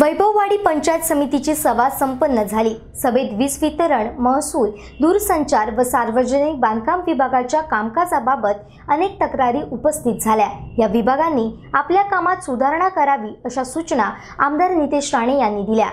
वैभववाडी पंचायत समितीची सभा संपन्न झाली. सभेत वीज वितरण महसूल दूरसंचार व सार्वजनिक बांधकाम विभागाच्या कामकाजाबाबत अनेक तक्रारी उपस्थित झाल्या. या विभागांनी आपल्या कामात सुधारणा करावी अशा सूचना आमदार नितेश राणे यांनी दिल्या.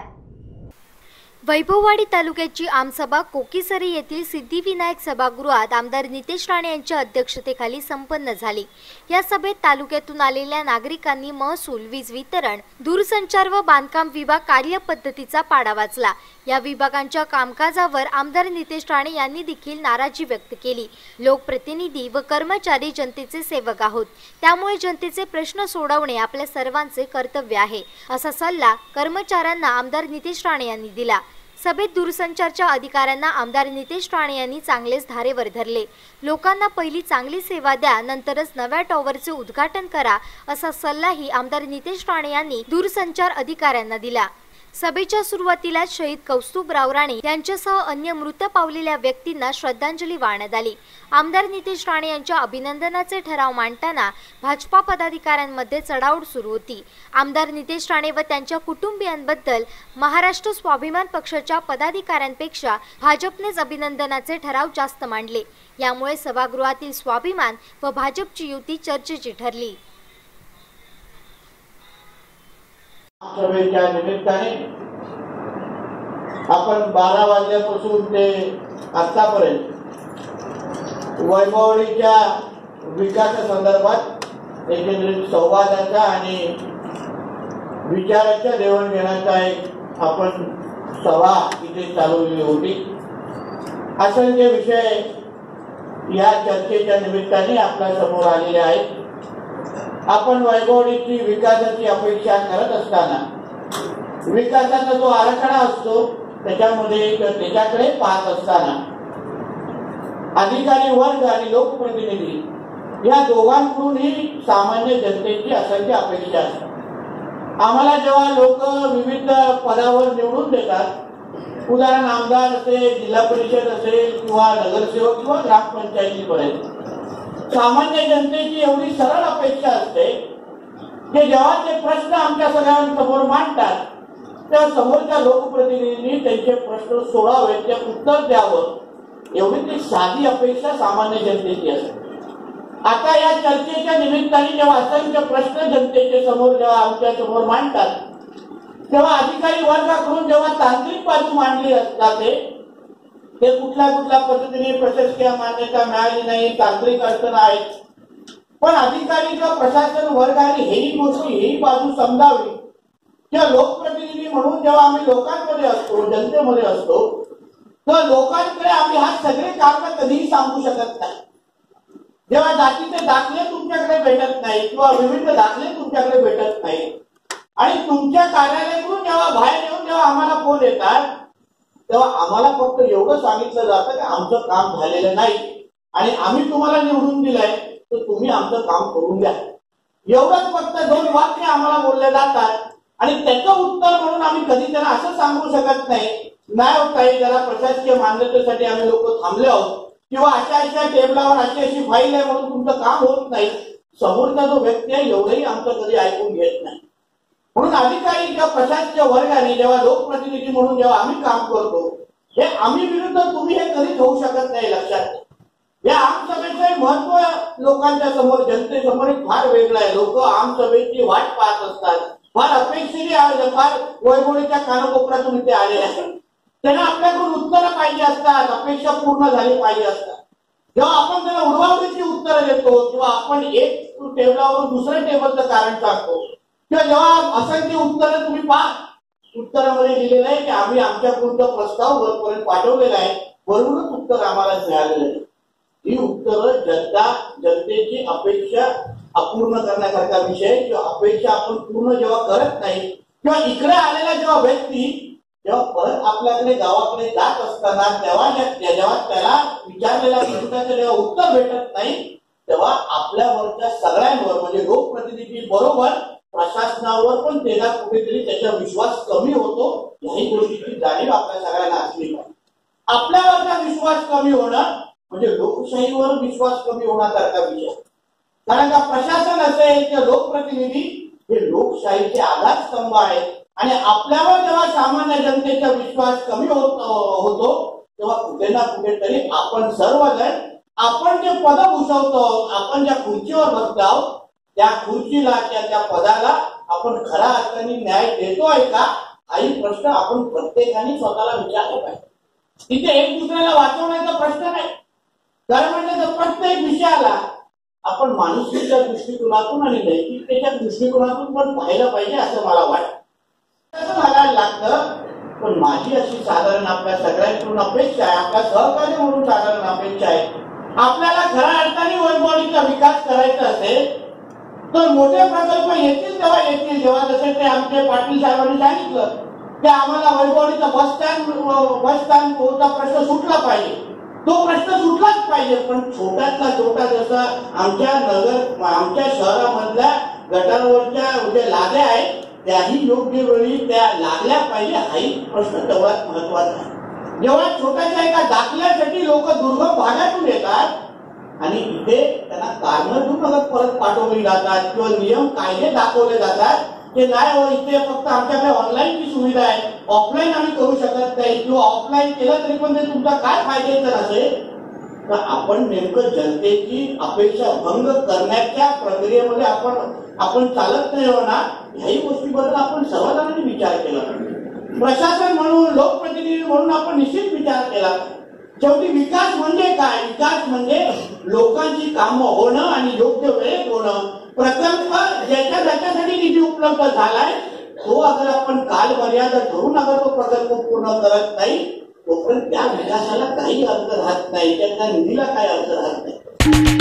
वैभववाडी तालुक्याची आमसभा कोकीसरी येथील सिद्धिविनायक सभागृहात आमदार नितेश राणे यांच्या अध्यक्षतेखाली संपन्न झाली. या सभेत तालुक्यातून आलेल्या नागरिकांनी महसूल वीज वितरण दूरसंचार व बांधकाम विभाग कार्यपद्धतीचा पाडा वाचला. या विभागांच्या कामकाजावर आमदार नितेश राणे यांनी देखील नाराजी व्यक्त केली. लोकप्रतिनिधी व कर्मचारी जनतेचे सेवक आहोत. त्यामुळे जनतेचे प्रश्न सोडवणे आपल्या सर्वांचे कर्तव्य आहे. असा सल्ला कर्मचाऱ्यांना आमदार नितेश राणे यांनी दिला. सभेत दूरसंचारच्या अधिकाऱ्यांना आमदार नितेश राणे यांनी चांगलेच धारेवर धरले लोकांना पहिली चांगली सेवा द्या नंतरच नव्या टॉवरचे उद्घाटन करा असा सल्लाही आमदार नितेश राणे यांनी दूरसंचार अधिकाऱ्यांना दिला. सभेच्या सुरुवातीला शहीद कौस्तुभराव राणे यांच्यासह अन्य मृत पावलेल्या व्यक्तींना श्रद्धांजली वाहण्यात आली. आमदार नितेश राणे यांच्या अभिनंदनाचे ठराव मांडताना भाजपा पदाधिकाऱ्यांमध्ये चढाओढ सुरू होती. आमदार नितेश राणे व त्यांच्या कुटुंबियांबद्दल महाराष्ट्र स्वाभिमान पक्षाच्या पदाधिकाऱ्यांपेक्षा भाजपनेच अभिनंदनाचे ठराव जास्त मांडले. यामुळे सभागृहातील स्वाभिमान व भाजपची युती चर्चेची ठरली. सभेच्या निमित्ताने आपण बारा वाजल्यापासून ते आतापर्यंत वैभवडीच्या विकासासंदर्भात एकंदरीत संवादाचा आणि विचाराच्या देवाणघेण्याचा एक आपण सभा इथे चालवलेली होती. असंख्य विषय या चर्चेच्या निमित्ताने आपल्यासमोर आलेले आहेत. आपण वैभवडीची विकासाची अपेक्षा करत असताना विकासाचा जो आराखडा असतो त्याच्यामध्ये त्याच्याकडे पाहत असताना अधिकारी वर्ग आणि लोकप्रतिनिधी या दोघांकडूनही सामान्य जनतेची असंख्य अपेक्षा असते. आम्हाला जेव्हा लोक विविध पदावर निवडून देतात उदाहरण आमदार असेल जिल्हा परिषद असेल किंवा नगरसेवक किंवा ग्रामपंचायतीपर्यंत सामान्य जनतेची एवढी सरळ अपेक्षा असते की जेव्हा ते प्रश्न आमच्या सगळ्यांसमोर मांडतात तेव्हा समोरच्या लोकप्रतिनिधींनी त्यांचे प्रश्न सोडावेत ते उत्तर द्यावं एवढी ती साधी अपेक्षा सामान्य जनतेची असते. आता या चर्चेच्या निमित्ताने जेव्हा असंख्य प्रश्न जनतेच्या समोर जेव्हा आमच्यासमोर मांडतात तेव्हा अधिकारी वर्गाकडून जेव्हा तांत्रिक बाजू मांडली असतात ते कुठल्या कुठल्या पद्धतीने प्रशासकीय मान्यता मिळाली नाही तांत्रिक अडचण आहेत. पण अधिकारी किंवा प्रशासन वर्गाने हेही गोष्टी हेही बाजू समजावी. किंवा लोकप्रतिनिधी म्हणून जेव्हा आम्ही लोकांमध्ये असतो जनतेमध्ये असतो तर लोकांकडे आम्ही हा सगळे कारण कधीही सांगू शकत नाही. जेव्हा जातीचे दाखले तुमच्याकडे भेटत नाही किंवा विविध दाखले तुमच्याकडे भेटत नाही आणि तुमच्या कार्यालयातून जेव्हा बाहेर येऊन जेव्हा आम्हाला फोन येतात तेव्हा आम्हाला फक्त एवढं सांगितलं जातं की आमचं काम झालेलं नाही. आणि आम्ही तुम्हाला निवडून दिलंय तर तुम्ही आमचं काम करून द्या एवढंच फक्त दोन वाक्य आम्हाला बोलले जातात. आणि त्याचं उत्तर म्हणून आम्ही कधी त्यांना असं सांगू शकत नाही नाही हो काही त्याला प्रशासकीय मान्यतेसाठी आम्ही लोक थांबले आहोत. किंवा अशा अशा टेबलावर अशी अशी फाईल आहे म्हणून तुमचं काम होत नाही. समोरचा जो व्यक्ती आहे एवढंही आमचं कधी ऐकून घेत नाही. म्हणून अधिकारी किंवा प्रशासकीय वर्गाने जेव्हा लोकप्रतिनिधी म्हणून जेव्हा आम्ही काम करतो हे आम्ही विरुद्ध तुम्ही हे कधीच होऊ शकत नाही लक्षात. या आमसभेचं महत्त्व लोकांच्या समोर जनतेसमोर फार वेगळं आहे. लोक आमसभेची वाट पाहत असतात. फार अपेक्षेने फार वैभवणीच्या कानकोपऱ्यातून इथे आलेले आहेत. त्यांना आपल्याकडून उत्तरं पाहिजे असतात. अपेक्षा पूर्ण झाली पाहिजे असतात. जेव्हा आपण त्यांना उडवाउडीची उत्तरं देतो किंवा आपण एक टेबलावरून दुसऱ्या टेबलचं कारण सांगतो किंवा जेव्हा असंख्य उत्तर तुम्ही पहा. उत्तरामध्ये लिहिलेलं आहे की आम्ही आमच्या पुढचा प्रस्ताव वरपर्यंत पाठवलेला आहे. वरूनच उत्तर आम्हाला मिळालेलं आहे. ही उत्तरं जनता जनतेची अपेक्षा अपूर्ण करण्यासारखा विषय किंवा अपेक्षा आपण पूर्ण जेव्हा करत नाही किंवा इकडे आलेला जेव्हा व्यक्ती जेव्हा परत आपल्याकडे गावाकडे जात असताना तेव्हा जेव्हा त्याला विचारलेल्या प्रश्नाचं जेव्हा उत्तर भेटत नाही तेव्हा आपल्यावरच्या सगळ्यांवर म्हणजे लोकप्रतिनिधी बरोबर प्रशासनावर पण त्याला कुठेतरी त्याचा विश्वास कमी होतो याही गोष्टीची जाणीव आपल्या सगळ्यांना असली पाहिजे. आपल्यावरचा विश्वास कमी होणं म्हणजे लोकशाहीवर विश्वास कमी होण्यासारखा विषय. कारण का प्रशासन असेल किंवा लोकप्रतिनिधी हे लोकशाहीचे आधारस्तंभ आहेत. आणि आपल्यावर जेव्हा सामान्य जनतेचा विश्वास कमी होत होतो तेव्हा कुठे ना कुठेतरी आपण सर्वजण आपण जे पद भूषवतो आपण ज्या खुर्चीवर बसतो आहोत त्या खुर्चीला त्या त्या पदाला आपण खऱ्या अर्थाने न्याय देतोय का? हाही प्रश्न आपण प्रत्येकाने स्वतःला विचारला पाहिजे. तिथे एक दुसऱ्याला वाचवण्याचा प्रश्न नाही. खरं म्हणजे तर प्रत्येक विषयाला आपण माणुसकीच्या दृष्टिकोनातून आणि नैतिकतेच्या दृष्टिकोनातून पण पाहिलं पाहिजे असं मला वाटतं. कसं घालायला लागतं पण माझी अशी साधारण आपल्या सगळ्यांकडून अपेक्षा आहे आपल्या सहकार्य म्हणून साधारण अपेक्षा आहे. आपल्याला खऱ्या अर्थाने वैभवणीचा विकास करायचा असेल तर मोठे प्रकल्प येतील तेव्हा येतील. जेव्हा जसं ते आमचे पाटील साहेबांनी सांगितलं की आम्हाला वैभवणीचा बस स्टँड बस स्टँड प्रश्न सुटला पाहिजे? तो प्रश्न सुटलाच पाहिजे. पण छोट्यातला छोटा जसा आमच्या नगर आमच्या शहरामधल्या गटारवरच्या जे म्हणजे लाद्या आहेत त्याही योग्य वेळी त्या लागल्या पाहिजे हाही प्रश्न तेवढाच महत्त्वाचा आहे. जेव्हा छोट्याशा एका दाखल्यासाठी लोक दुर्गम भागातून येतात आणि इथे त्यांना कारणं देऊन परत पाठवली जातात किंवा नियम कायदे दाखवले जातात. ते नाही हो इथे फक्त आमच्याकडे ऑनलाईनची सुविधा आहे. ऑफलाईन आम्ही करू शकत नाही. किंवा ऑफलाईन केलं तरी पण ते तुमचा काय फायद्याचं असेल तर आपण नेमकं जनतेची अपेक्षा भंग करण्याच्या प्रक्रियेमध्ये आपण आपण चालत नाही होणार ह्याही गोष्टीबद्दल आपण सर्वजणांनी विचार केला प्रशासन म्हणून लोकप्रतिनिधी म्हणून आपण निश्चित विचार केला. शेवटी विकास म्हणजे काय? विकास म्हणजे लोकांची कामं होणं आणि योग्य वेळेत होणं. प्रकल्प ज्याच्या ज्याच्यासाठी निधी उपलब्ध झालाय तो अगर आपण काल मर्यादा धरून अगर तो प्रकल्प पूर्ण करत नाही तोपर्यंत त्या विकासाला काही अर्थ राहत नाही. त्यांना निधीला काही अर्थ राहत नाही?